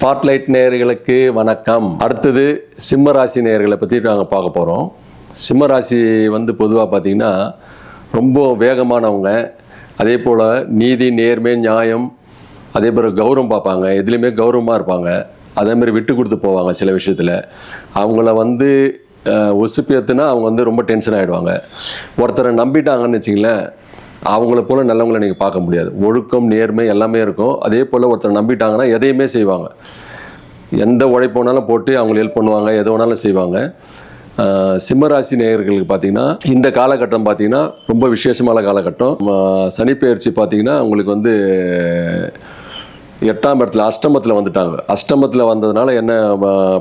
Spotlight நேயர்களுக்கு வணக்கம். அடுத்தது சிம்ம ராசி நேயர்களை பற்றி நாங்கள் பார்க்க போகிறோம் சிம்ம ராசி வந்து பொதுவாக பார்த்தீங்கன்னா ரொம்ப வேகமானவங்க. அதே போல் நீதி நேர்மை நியாயம் அதே போல் கௌரவம் பார்ப்பாங்க. எதுலேயுமே கௌரவமாக இருப்பாங்க. அதே மாதிரி விட்டு கொடுத்து போவாங்க சில விஷயத்தில். அவங்கள வந்து ஒசுப்பியத்துனா அவங்க வந்து ரொம்ப டென்ஷன் ஆகிடுவாங்க ஒருத்தரை நம்பிட்டாங்கன்னு வச்சிங்களேன் அவங்கள போல நல்லவங்களை நீங்கள் பார்க்க முடியாது. ஒழுக்கம் நேர்மை எல்லாமே இருக்கும். அதே போல் ஒருத்தர் நம்பிட்டாங்கன்னா எதையுமே செய்வாங்க. எந்த உழைப்பு வேணாலும் போட்டு அவங்க ஹெல்ப் பண்ணுவாங்க. எது வேணாலும் செய்வாங்க. சிம்மராசி நேயர்களுக்கு பார்த்தீங்கன்னா இந்த காலகட்டம் பார்த்தீங்கன்னா ரொம்ப விசேஷமான காலகட்டம். சனிப்பெயர்ச்சி சனி பார்த்தீங்கன்னா உங்களுக்கு வந்து எட்டாம் இடத்துல அஷ்டமத்தில் வந்துட்டாங்க. அஷ்டமத்தில் வந்ததுனால என்ன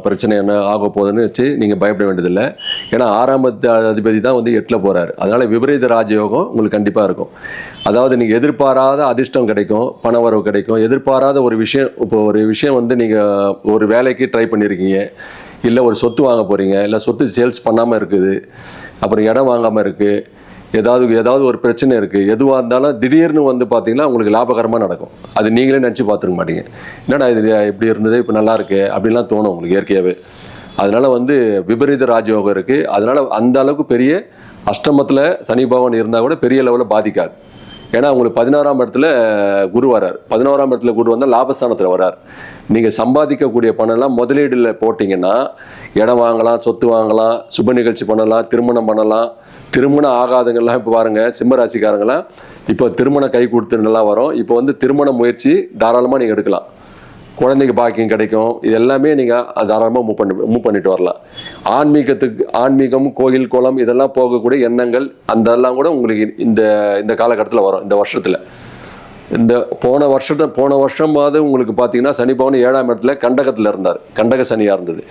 பிரச்சனை என்ன ஆக போகுதுன்னு வச்சு நீங்கள் பயப்பட வேண்டியதில்லை. ஏன்னா ஆறாம் அதிபதி தான் வந்து எட்டில் போகிறாரு அதனால் விபரீத ராஜயோகம் உங்களுக்கு கண்டிப்பாக இருக்கும். அதாவது நீங்கள் எதிர்பாராத அதிர்ஷ்டம் கிடைக்கும் பணவரவு கிடைக்கும். எதிர்பாராத ஒரு விஷயம் இப்போ ஒரு விஷயம் வந்து நீங்கள் ஒரு வேலைக்கு ட்ரை பண்ணியிருக்கீங்க இல்லை ஒரு சொத்து வாங்க போகிறீங்க இல்லை சொத்து சேல்ஸ் பண்ணாமல் இருக்குது. அப்புறம் இடம் வாங்காமல் இருக்குது ஏதாவது ஏதாவது ஒரு பிரச்சனை இருக்குது எதுவாக இருந்தாலும் திடீர்னு வந்து பார்த்தீங்கன்னா உங்களுக்கு லாபகரமாக நடக்கும். அது நீங்களே நினச்சி பார்த்துருக்க மாட்டீங்க. என்னடா இது இப்படி இருந்தது இப்போ நல்லா இருக்கு? அப்படின்லாம் தோணும் உங்களுக்கு இயற்கையாகவே அதனால் வந்து விபரீத ராஜயோகம் இருக்குது அதனால் அந்த அளவுக்கு பெரிய அஷ்டமத்தில் சனி பகவான் இருந்தால் கூட பெரிய லெவலில் பாதிக்காது. ஏன்னா உங்களுக்கு பதினாறாம் இடத்துல குரு வரார். பதினோராம் இடத்துல குரு வந்தால் லாபஸ்தானத்தில் வரார். நீங்கள் சம்பாதிக்கக்கூடிய பணம்லாம் முதலீடுல போட்டிங்கன்னா இடம் வாங்கலாம் சொத்து வாங்கலாம் சுப நிகழ்ச்சி பண்ணலாம் திருமணம் பண்ணலாம் திருமணம் ஆகாதவங்கள்லாம் இப்போ பாருங்கள் சிம்ம ராசிக்காரங்களாம் இப்போ திருமணம் கை கொடுத்து நல்லா வரும். இப்போ வந்து திருமண முயற்சி தாராளமாக நீங்கள் எடுக்கலாம். குழந்தைக்கு பாக்கியம் கிடைக்கும். இது எல்லாமே நீங்கள் தாராளமாக மூவ் பண்ணி மூவ் பண்ணிட்டு வரலாம். ஆன்மீகத்துக்கு ஆன்மீகம் கோயில் குளம் இதெல்லாம் போகக்கூடிய எண்ணங்கள் அந்த எல்லாம் கூட உங்களுக்கு இந்த இந்த காலகட்டத்தில் வரும் இந்த வருஷத்தில். இந்த போன வருஷத்தை போன வருஷமாவது உங்களுக்கு பார்த்தீங்கன்னா சனி பவன் ஏழாம் இடத்துல கண்டகத்தில் இருந்தார். கண்டக சனியாக இருந்தது.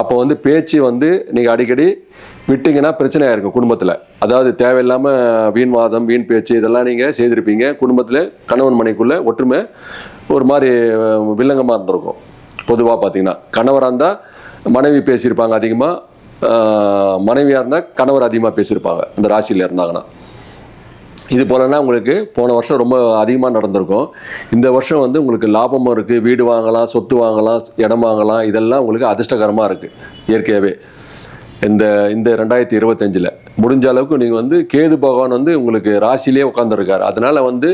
அப்போ வந்து பேச்சு வந்து நீங்கள் அடிக்கடி விட்டீங்கன்னா பிரச்சனையாக இருக்கும் குடும்பத்தில். அதாவது தேவையில்லாமல் வீண் வாதம் வீண் பேச்சு இதெல்லாம் நீங்கள் செய்திருப்பீங்க. குடும்பத்தில் கணவன் மனைக்குள்ளே ஒற்றுமை ஒரு மாதிரி வில்லங்கமாக இருந்திருக்கும். பொதுவாக பார்த்தீங்கன்னா கணவராக இருந்தால் மனைவி பேசியிருப்பாங்க அதிகமாக மனைவியாக இருந்தால் கணவர் அதிகமாக பேசியிருப்பாங்க. இந்த ராசியில் இருந்தாங்கன்னா. இது போலன்னா உங்களுக்கு போன வருஷம் ரொம்ப அதிகமாக நடந்திருக்கும். இந்த வருஷம் வந்து உங்களுக்கு லாபமும் இருக்குது வீடு வாங்கலாம் சொத்து வாங்கலாம் இடம் வாங்கலாம். இதெல்லாம் உங்களுக்கு அதிர்ஷ்டகரமாக இருக்குது இயற்கையாகவே இந்த இந்த ரெண்டாயிரத்தி இருபத்தஞ்சில். முடிஞ்ச அளவுக்கு நீங்கள் வந்து கேது பகவான் வந்து உங்களுக்கு ராசிலே உட்காந்துருக்காரு அதனால் வந்து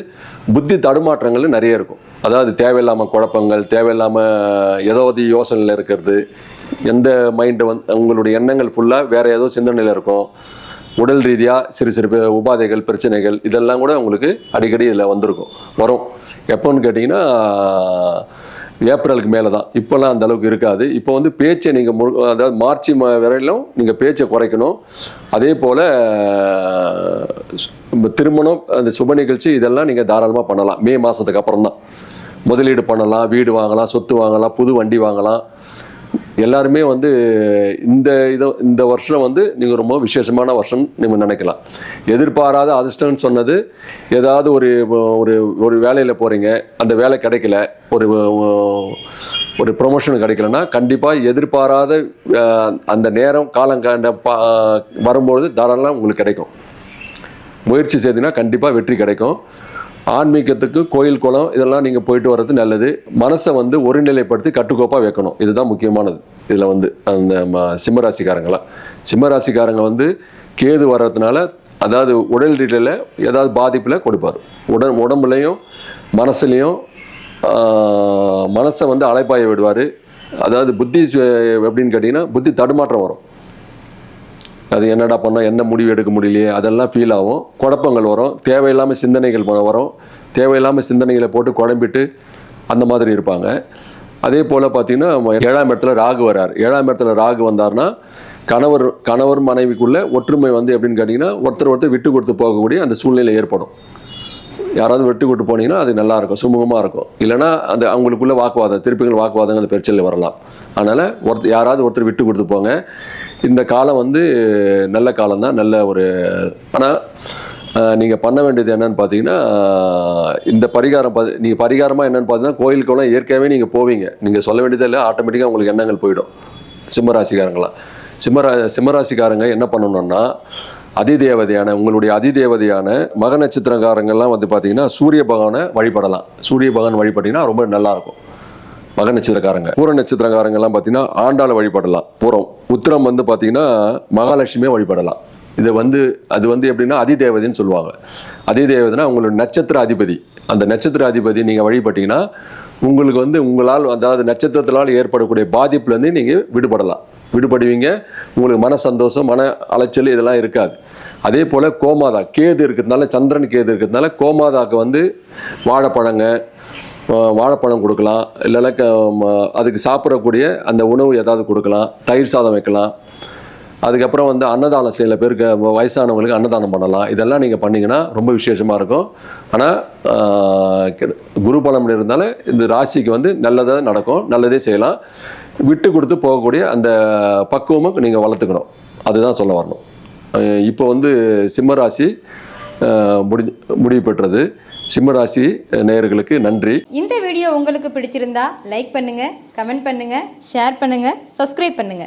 புத்தி தடுமாற்றங்கள் நிறைய இருக்கும். அதாவது தேவையில்லாமல் குழப்பங்கள் தேவையில்லாமல் ஏதாவது யோசனையில் இருக்கிறது. எந்த மைண்டு வந்து உங்களுடைய எண்ணங்கள் ஃபுல்லாக வேறு ஏதோ சிந்தனையில் இருக்கும். உடல் ரீதியாக சிறு சிறு உபாதைகள் பிரச்சனைகள் இதெல்லாம் கூட உங்களுக்கு அடிக்கடி இதில் வந்திருக்கும். வரும். எப்போன்னு கேட்டிங்கன்னா ஏப்ரலுக்கு மேலே தான் இப்போல்லாம் அந்த அளவுக்கு இருக்காது. இப்போ வந்து பேச்சை நீங்கள் மு அதாவது மார்ச் வரையிலும் நீங்கள் பேச்சை குறைக்கணும். அதே போல் திருமணம் அந்த சுப நிகழ்ச்சி இதெல்லாம் நீங்கள் தாராளமாக பண்ணலாம். மே மாதத்துக்கு அப்புறம் தான் முதலீடு பண்ணலாம் வீடு வாங்கலாம் சொத்து வாங்கலாம் புது வண்டி வாங்கலாம். எல்லாருமே வந்து இந்த இதை இந்த வருஷம் வந்து நீங்கள் ரொம்ப விசேஷமான வருஷம் நீங்கள் நினைக்கலாம். எதிர்பாராத அதிர்ஷ்டம்னு சொன்னது ஏதாவது ஒரு ஒரு ஒரு வேலையில் போகிறீங்க அந்த வேலை கிடைக்கல ஒரு ஒரு ப்ரொமோஷன் கிடைக்கலன்னா கண்டிப்பாக எதிர்பாராத அந்த நேரம் காலம் வரும்பொழுது தாராளம் உங்களுக்கு கிடைக்கும். முயற்சி செய்தீங்கன்னா கண்டிப்பாக வெற்றி கிடைக்கும். ஆன்மீகத்துக்கு கோயில் குளம் இதெல்லாம் நீங்கள் போயிட்டு வர்றது நல்லது. மனசை வந்து ஒருநிலைப்படுத்தி கட்டுக்கோப்பாக வைக்கணும். இதுதான் முக்கியமானது. இதில் வந்து அந்த ம- சிம்மராசிக்காரங்களாம் சிம்மராசிக்காரங்க வந்து கேது வர்றதுனால அதாவது உடல் ரீதியில் ஏதாவது பாதிப்பில் கொடுப்பார். உடல் உடம்புலையும் மனசுலையும் மனசை வந்து அலைப்பாய விடுவார். அதாவது புத்தி எப்படின்னு கேட்டிங்கன்னா புத்தி தடுமாற்றம் வரும். அது என்னடா பண்ணால் என்ன முடிவு எடுக்க முடியலையே? அதெல்லாம் ஃபீல் ஆகும். குழப்பங்கள் வரும். தேவையில்லாமல் சிந்தனைகள் வரும். தேவையில்லாமல் சிந்தனைகளை போட்டு குழம்பிட்டு அந்த மாதிரி இருப்பாங்க. அதே போல் பார்த்தீங்கன்னா ஏழாம் இடத்துல ராகு வரார். ஏழாம் இடத்துல ராகு வந்தார்னா கணவர் கணவர் மனைவிக்குள்ளே ஒற்றுமை வந்து எப்படின்னு கேட்டிங்கன்னா ஒருத்தர் ஒருத்தர் விட்டு கொடுத்து போகக்கூடிய அந்த சூழ்நிலை ஏற்படும். யாராவது விட்டு கொடுத்து போனீங்கன்னா அது நல்லாயிருக்கும் சுமூகமாக இருக்கும். இல்லைன்னா அந்த அவங்களுக்குள்ள வாக்குவாதம் திருப்பிகள் வாக்குவாதம் அந்த பிரச்சனையில் வரலாம். அதனால் ஒருத்தர் யாராவது ஒருத்தர் விட்டு கொடுத்து போங்க. இந்த காலம் வந்து நல்ல காலம் தான் நல்ல ஒரு ஆனால் நீங்கள் பண்ண வேண்டியது என்னன்னு பார்த்தீங்கன்னா இந்த பரிகாரம் பார்த்து நீங்கள் பரிகாரமாக என்னென்னு பார்த்தீங்கன்னா கோயிலுக்குள்ள இயற்கையாகவே நீங்கள் போவீங்க. நீங்கள் சொல்ல வேண்டியதே இல்லை ஆட்டோமேட்டிக்காக உங்களுக்கு எண்ணங்கள் போயிடும். சிம்மராசிக்காரங்களாம் சிம்மரா சிம்மராசிக்காரங்க என்ன பண்ணணும்னா அதிதேவதையான உங்களுடைய அதிதேவதையான மக நட்சத்திரக்காரங்கள்லாம் வந்து பார்த்தீங்கன்னா சூரிய பகவானை வழிபடலாம். சூரிய பகவான் வழிபட்டிங்கன்னா ரொம்ப நல்லா இருக்கும் மக நட்சத்திரக்காரங்க பூர நட்சத்திரக்காரங்க எல்லாம் பார்த்தீங்கன்னா ஆண்டாள வழிபடலாம். பூரம் உத்திரம் வந்து பார்த்தீங்கன்னா மகாலட்சுமியை வழிபடலாம். இது வந்து அது வந்து எப்படின்னா அதிதேவதைன்னு சொல்லுவாங்க. அதிதேவதைனா உங்களோட நட்சத்திர அதிபதி. அந்த நட்சத்திர அதிபதி நீங்கள் வழிபட்டீங்கன்னா உங்களுக்கு வந்து உங்களால் அதாவது நட்சத்திரத்தினால் ஏற்படக்கூடிய பாதிப்புலேருந்து நீங்கள் விடுபடலாம். விடுபடுவீங்க உங்களுக்கு மன சந்தோஷம் மன அலைச்சல் இதெல்லாம் இருக்காது. அதே போல் கோமாதா கேது இருக்கிறதுனால சந்திரன் கேது இருக்கிறதுனால கோமாதாக்கு வந்து வாழைப்பழங்க வாழைப்பழம் கொடுக்கலாம். இல்லைன்னா க- ம- அதுக்கு சாப்பிடக்கூடிய அந்த உணவு ஏதாவது கொடுக்கலாம். தயிர் சாதம் வைக்கலாம். அதுக்கப்புறம் வந்து அன்னதானம் சில பேருக்கு வயசானவங்களுக்கு அன்னதானம் பண்ணலாம். இதெல்லாம் நீங்கள் பண்ணீங்கன்னா ரொம்ப விசேஷமாக இருக்கும். ஆனால் குரு பலம் இருந்தாலும் இந்த ராசிக்கு வந்து நல்லதாக நடக்கும். நல்லதே செய்யலாம். விட்டு கொடுத்து போகக்கூடிய அந்த பக்குவமும் நீங்கள் வளர்த்துக்கணும். அதுதான் சொல்ல வரணும். இப்போ வந்து சிம்ம ராசி முடி முடிவு பெற்றது. சிம்மராசி நேயர்களுக்கு நன்றி. இந்த வீடியோ உங்களுக்கு பிடிச்சிருந்தா லைக் பண்ணுங்க கமெண்ட் பண்ணுங்க ஷேர் பண்ணுங்க சப்ஸ்கிரைப் பண்ணுங்க.